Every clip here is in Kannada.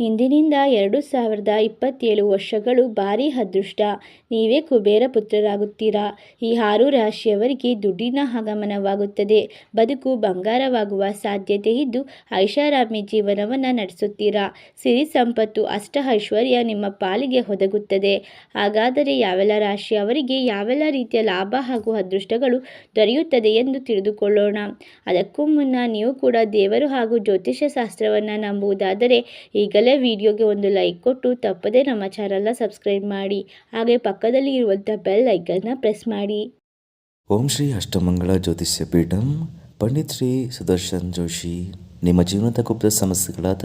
ಇಂದಿನಿಂದ ಎರಡು ಸಾವಿರದ ಇಪ್ಪತ್ತೇಳು ವರ್ಷಗಳು ಭಾರಿ ಅದೃಷ್ಟ. ನೀವೇ ಕುಬೇರ ಪುತ್ರರಾಗುತ್ತೀರಾ? ಈ ಆರು ರಾಶಿಯವರಿಗೆ ದುಡ್ಡಿನ ಆಗಮನವಾಗುತ್ತದೆ. ಬದುಕು ಬಂಗಾರವಾಗುವ ಸಾಧ್ಯತೆ ಇದ್ದು ಐಷಾರಾಮಿ ಜೀವನವನ್ನು ನಡೆಸುತ್ತೀರಾ? ಸಿರಿ ಸಂಪತ್ತು ಅಷ್ಟ ಐಶ್ವರ್ಯ ನಿಮ್ಮ ಪಾಲಿಗೆ ಒದಗುತ್ತದೆ. ಹಾಗಾದರೆ ಯಾವೆಲ್ಲ ರಾಶಿಯವರಿಗೆ ಯಾವೆಲ್ಲ ರೀತಿಯ ಲಾಭ ಹಾಗೂ ಅದೃಷ್ಟಗಳು ದೊರೆಯುತ್ತದೆ ಎಂದು ತಿಳಿದುಕೊಳ್ಳೋಣ. ಅದಕ್ಕೂ ಮುನ್ನ ನೀವು ಕೂಡ ದೇವರು ಹಾಗೂ ಜ್ಯೋತಿಷ್ಯ ಶಾಸ್ತ್ರವನ್ನು ನಂಬುವುದಾದರೆ ಈಗಲೇ ವಿಡಿಯೋಗೆ ಒಂದು ಲೈಕ್ ಕೊಟ್ಟು ತಪ್ಪದೇ ನಮ್ಮ ಚಾನಲ್ನ ಸಬ್ಸ್ಕ್ರೈಬ್ ಮಾಡಿ. ಹಾಗೆ ಪಕ್ಕದಲ್ಲಿ ಇರುವಂಥ ಬೆಲ್ ಐಕನ್ನ ಪ್ರೆಸ್ ಮಾಡಿ. ಓಂ ಶ್ರೀ ಅಷ್ಟಮಂಗಳ ಜ್ಯೋತಿಷ್ಯ ಪೀಠಂ, ಪಂಡಿತ್ ಶ್ರೀ ಸುದರ್ಶನ್ ಜೋಶಿ. ನಿಮ್ಮ ಜೀವನದ ಗುಪ್ತ ಸಮಸ್ಯೆಗಳಾದ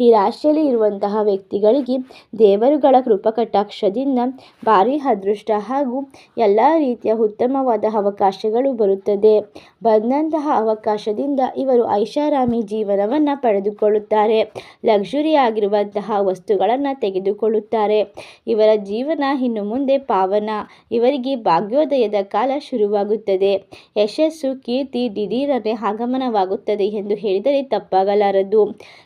ಈ ರಾಶಿಯಲ್ಲಿ ಇರುವಂತಹ ವ್ಯಕ್ತಿಗಳಿಗೆ ದೇವರುಗಳ ಕೃಪಕಟಾಕ್ಷದಿಂದ ಭಾರಿ ಅದೃಷ್ಟ ಹಾಗೂ ಎಲ್ಲ ರೀತಿಯ ಉತ್ತಮವಾದ ಅವಕಾಶಗಳು ಬರುತ್ತದೆ. ಬಂದಂತಹ ಅವಕಾಶದಿಂದ ಇವರು ಐಷಾರಾಮಿ ಜೀವನವನ್ನು ಪಡೆದುಕೊಳ್ಳುತ್ತಾರೆ. ಲಕ್ಸುರಿ ಆಗಿರುವಂತಹ ವಸ್ತುಗಳನ್ನು ತೆಗೆದುಕೊಳ್ಳುತ್ತಾರೆ. ಇವರ ಜೀವನ ಇನ್ನು ಮುಂದೆ ಪಾವನ. ಇವರಿಗೆ ಭಾಗ್ಯೋದಯದ ಕಾಲ ಶುರುವಾಗುತ್ತದೆ. ಯಶಸ್ಸು, ಕೀರ್ತಿ, ದಿಢೀರನೆ ಆಗಮನವಾಗುತ್ತದೆ ಎಂದು ಹೇಳಿದರೆ ತಪ್ಪಾಗಲಾರದು.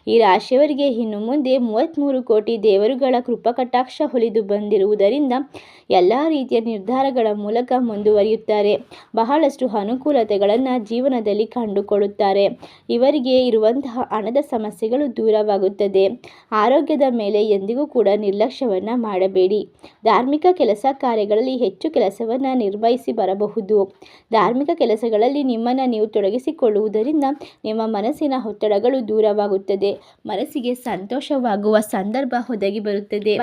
ಈ ರಾಶಿಯವರಿಗೆ ಇನ್ನು ಮುಂದೆ ಮೂವತ್ತ್ಮೂರು ಕೋಟಿ ದೇವರುಗಳ ಕೃಪಕಟಾಕ್ಷ ಹೊಲಿದು ಬಂದಿರುವುದರಿಂದ ಎಲ್ಲ ರೀತಿಯ ನಿರ್ಧಾರಗಳ ಮೂಲಕ ಮುಂದುವರಿಯುತ್ತಾರೆ. ಬಹಳಷ್ಟು ಅನುಕೂಲತೆಗಳನ್ನು ಜೀವನದಲ್ಲಿ ಕಂಡುಕೊಳ್ಳುತ್ತಾರೆ. ಇವರಿಗೆ ಇರುವಂತಹ ಹಣದ ಸಮಸ್ಯೆಗಳು ದೂರವಾಗುತ್ತದೆ. ಆರೋಗ್ಯದ ಮೇಲೆ ಎಂದಿಗೂ ಕೂಡ ನಿರ್ಲಕ್ಷ್ಯವನ್ನು ಮಾಡಬೇಡಿ. ಧಾರ್ಮಿಕ ಕೆಲಸ ಕಾರ್ಯಗಳಲ್ಲಿ ಹೆಚ್ಚು ಕೆಲಸವನ್ನು ನಿರ್ವಹಿಸಿ ಬರಬಹುದು. ಧಾರ್ಮಿಕ ಕೆಲಸಗಳಲ್ಲಿ ನಿಮ್ಮನ್ನು ನೀವು ತೊಡಗಿಸಿಕೊಳ್ಳುವುದರಿಂದ ನಿಮ್ಮ ಮನಸ್ಸಿನ ಒತ್ತಡಗಳು ದೂರವಾಗುತ್ತದೆ. ಮನಸ್ಸಿಗೆ ಸಂತೋಷವಾಗುವ ಸಂದರ್ಭ ಒದಗಿ ಬರುತ್ತದೆ.